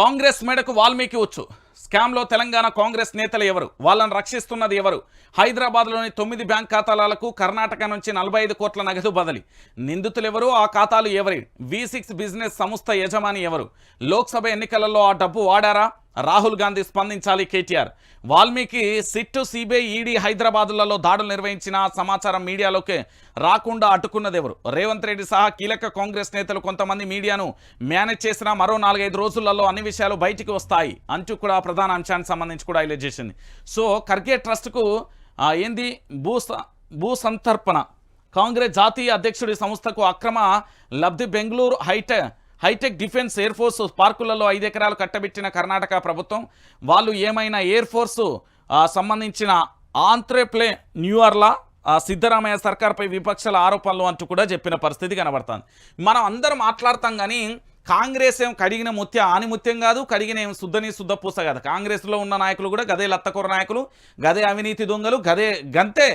కాంగ్రెస్ మెడకు వాల్మీకి వచ్చు స్కామ్లో తెలంగాణ కాంగ్రెస్ నేతలు ఎవరు? వాళ్ళని రక్షిస్తున్నది ఎవరు? హైదరాబాద్లోని తొమ్మిది బ్యాంక్ ఖాతాలకు కర్ణాటక నుంచి నలభై ఐదు కోట్ల నగదు బదిలీ. నిందితులు ఎవరు ఆ ఖాతాలు ఎవరి? వి సిక్స్ బిజినెస్ సంస్థ యజమాని ఎవరు? లోక్సభ ఎన్నికలలో ఆ డబ్బు వాడారా? రాహుల్ గాంధీ స్పందించాలి KTR. Valmiki SIT CBI ED హైదరాబాదులలో దాడులు నిర్వహించిన సమాచారం మీడియాలోకి రాకుండా అడ్డుకున్నది ఎవరు రేవంత్ రెడ్డి సహా కీలక కాంగ్రెస్ నేతలు కొంతమంది మీడియాను మేనేజ్ చేసిన మరో నాలుగైదు రోజులలో అన్ని విషయాలు బయటికి వస్తాయి. అంటూ కూడా ప్రధాన అంశానికి సంబంధించి కూడా హైలైట్ చేసింది. సో ఖర్గే ట్రస్ట్కు ఏంది? భూ భూ సంతర్పణ. కాంగ్రెస్ జాతీయ అధ్యక్షుడి సంస్థకు అక్రమ లబ్ధి Bengaluru hitech hitech defence air force పార్కులలో ఐదు ఎకరాలు కట్టబెట్టిన కర్ణాటక ప్రభుత్వం వాళ్ళు ఏమైనా ఎయిర్ ఫోర్సు సంబంధించిన ఆంత్రేప్లే న్యూయార్లా సిద్ధరామయ్య సర్కార్పై విపక్షాల ఆరోపణలు అంటూ కూడా చెప్పిన పరిస్థితి కనబడుతుంది. మనం అందరం మాట్లాడతాం కానీ కాంగ్రెస్ ఏం కడిగిన ముత్య ఆని ముత్యం కాదు కడిగిన ఏం శుద్ధని శుద్ధ పూస కాదు. కాంగ్రెస్లో ఉన్న నాయకులు కూడా గదే లత్తకూర నాయకులు గదే అవినీతి దొంగలు గదే గంతే.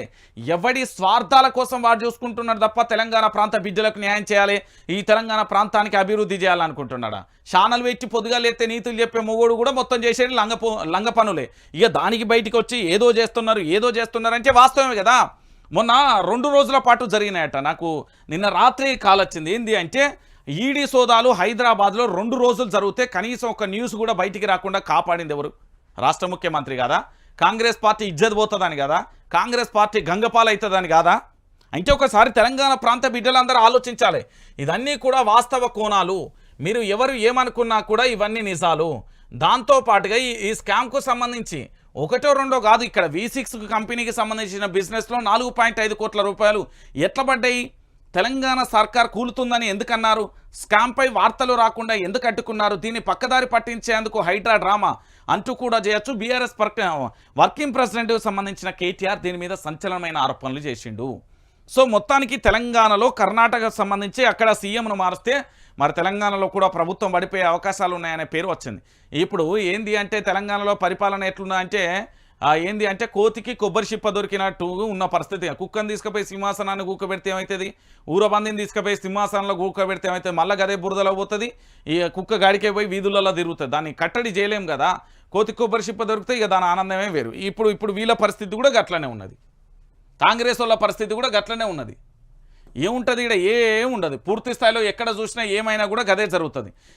ఎవడి స్వార్థాల కోసం వాడు చూసుకుంటున్నాడు తప్ప తెలంగాణ ప్రాంత బిడ్డలకు న్యాయం చేయాలి ఈ తెలంగాణ ప్రాంతానికి అభివృద్ధి చేయాలనుకుంటున్నాడా? ఛానల్ పెట్టి పొద్దుగా లేతే నీతులు చెప్పే మొగోడు కూడా మొత్తం చేసేది లంగ లంగ పనులే. ఇక దానికి బయటికి వచ్చి ఏదో చేస్తున్నారు ఏదో చేస్తున్నారు అంటే వాస్తవమే కదా. మొన్న రెండు రోజుల పాటు జరిగినాయట నాకు నిన్న రాత్రి కాల్ వచ్చింది. ఏంది అంటే ఈడీ సోదాలు హైదరాబాద్లో రెండు రోజులు జరిగితే కనీసం ఒక న్యూస్ కూడా బయటికి రాకుండా కాపాడింది ఎవరు? రాష్ట్ర ముఖ్యమంత్రి కాదా? కాంగ్రెస్ పార్టీ ఇజ్జత్ పోతుందని కదా? కాంగ్రెస్ పార్టీ గంగపాలు అవుతుందని కాదా? అంటే ఒకసారి తెలంగాణ ప్రాంత బిడ్డలందరూ ఆలోచించాలి. ఇదన్నీ కూడా వాస్తవ కోణాలు. మీరు ఎవరు ఏమనుకున్నా కూడా ఇవన్నీ నిజాలు. దాంతో పాటుగా ఈ ఈ స్కామ్కు సంబంధించి ఒకటో రెండో కాదు ఇక్కడ వి సిక్స్ కంపెనీకి సంబంధించిన బిజినెస్లో నాలుగు పాయింట్ ఐదు కోట్ల రూపాయలు ఎట్లా పడ్డాయి? తెలంగాణ సర్కార్ కూలుతుందని ఎందుకన్నారు? స్కామ్పై వార్తలు రాకుండా ఎందుకు అడ్డుకున్నారు? దీన్ని పక్కదారి పట్టించేందుకు హైడ్రా డ్రామా అంటూ కూడా చేయొచ్చు. బీఆర్ఎస్ వర్కింగ్ ప్రెసిడెంట్కి సంబంధించిన కేటీఆర్ దీని మీద సంచలనమైన ఆరోపణలు చేసిండు. సో మొత్తానికి తెలంగాణలో కర్ణాటకకు సంబంధించి అక్కడ సీఎంను మారిస్తే మరి తెలంగాణలో కూడా ప్రభుత్వం పడిపోయే అవకాశాలు ఉన్నాయనే పేరు వచ్చింది. ఇప్పుడు ఏంది అంటే తెలంగాణలో పరిపాలన ఎట్లున్నా అంటే ఏంది అంటే కోతికి కొబ్బరి చిప్ప దొరికినట్టు ఉన్న పరిస్థితి. కుక్కను తీసుకుపోయి సింహాసనాన్ని కూకబెడితే ఏమవుతుంది ఊరబందిని తీసుకుపోయి సింహాసనంలో కూకబెడితే ఏమవుతుంది మళ్ళీ గదే బురదలో పోతుంది? ఈ కుక్క గాడికే పోయి వీధులలో తిరుగుతుంది. దాన్ని కట్టడి చేయలేం కదా. కోతి కొబ్బరి చిప్ప దొరికితే ఇక దాని ఆనందమే వేరు. ఇప్పుడు ఇప్పుడు వీళ్ళ పరిస్థితి కూడా గట్లనే ఉన్నది. కాంగ్రెస్ వాళ్ళ పరిస్థితి కూడా గట్లనే ఉన్నది. ఏముంటుంది ఇక్కడ ఏ ఉండదు పూర్తి స్థాయిలో ఎక్కడ చూసినా ఏమైనా కూడా గదే జరుగుతుంది.